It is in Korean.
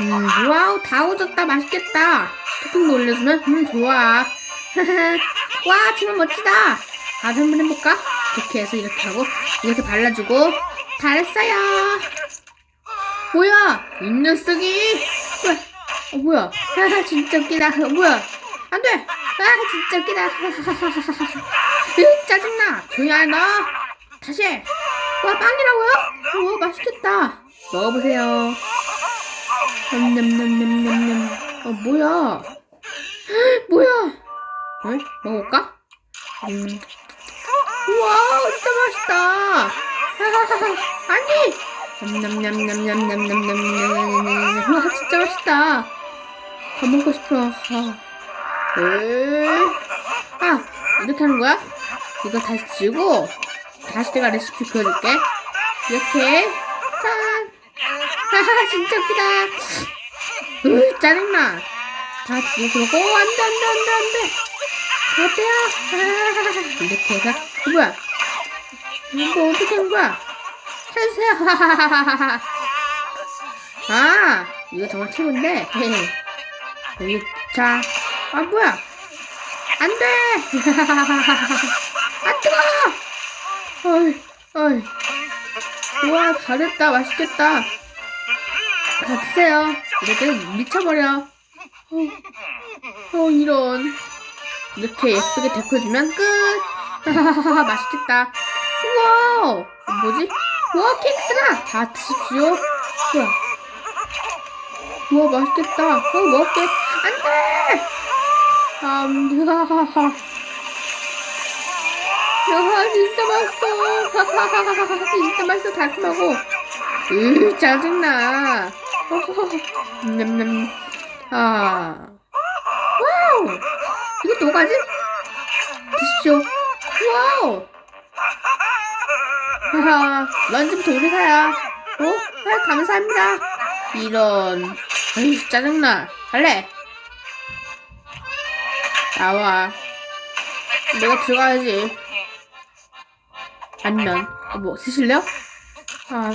음, 와우, 다 오졌다. 맛있겠다. 토핑도 올려주면, 음, 좋아. 와, 정말 멋지다. 나도 한번 해볼까? 이렇게 해서 이렇게 하고, 이렇게 발라주고, 잘했어요. 뭐야? 이 녀석이. 뭐야? 어, 뭐야? 아, 진짜 웃기다. 어, 뭐야? 안 돼! 아, 진짜 웃기다. 으, 짜증나. 조용히 너. 다시 해. 와, 빵이라고요? 우와, 맛있겠다. 먹어보세요. 냠냠냠냠냠냠. 어, 뭐야? 헉, 뭐야? 응? 먹어볼까? 음. 우와, 진짜 맛있다. 아니! 냠냠냠냠냠냠냠냠냠냠. 와, 진짜 맛있다. 더 먹고 싶어. 아. 으. 아, 이렇게 하는 거야? 이거 다시 지우고, 다시 내가 레시피 보여줄게. 이렇게, 짠! 하하, 진짜 웃기다. 으, 짜증나. 다 이렇게 먹고, 오, 안 돼, 안 돼, 안 돼, 안 돼. 어때요? 이렇게 해서, 어, 뭐야? 이거 어떻게 하는 거야? 하하하하하. 아, 이거 정말 최고인데. 여기, 자, 아, 뭐야? 안 돼! 아, 뜨거워! 어이, 어이. 우와, 잘했다. 맛있겠다. 다 드세요. 이렇게 미쳐버려. 어, 어, 이런. 이렇게 예쁘게 데코해주면 끝! 하하하하, 맛있겠다. 우와! 뭐지? 우와, 케이크스라! 다 드십시오. 우와. 우와, 맛있겠다. 어, 먹을게. 안 돼! 음, 하하하하. 야, 진짜 맛있어. 하하하하. 진짜 맛있어. 달콤하고. 으, 짜증나. 냠냠. 아. 와우! 이거 또 가지? 드십시오. 와우! 하하, 런치부터 우리 사야. 어? 아, 감사합니다. 이런. 에이, 짜증나. 갈래? 나와. 내가 들어가야지. 아니면, 어, 뭐, 드실래요? 아,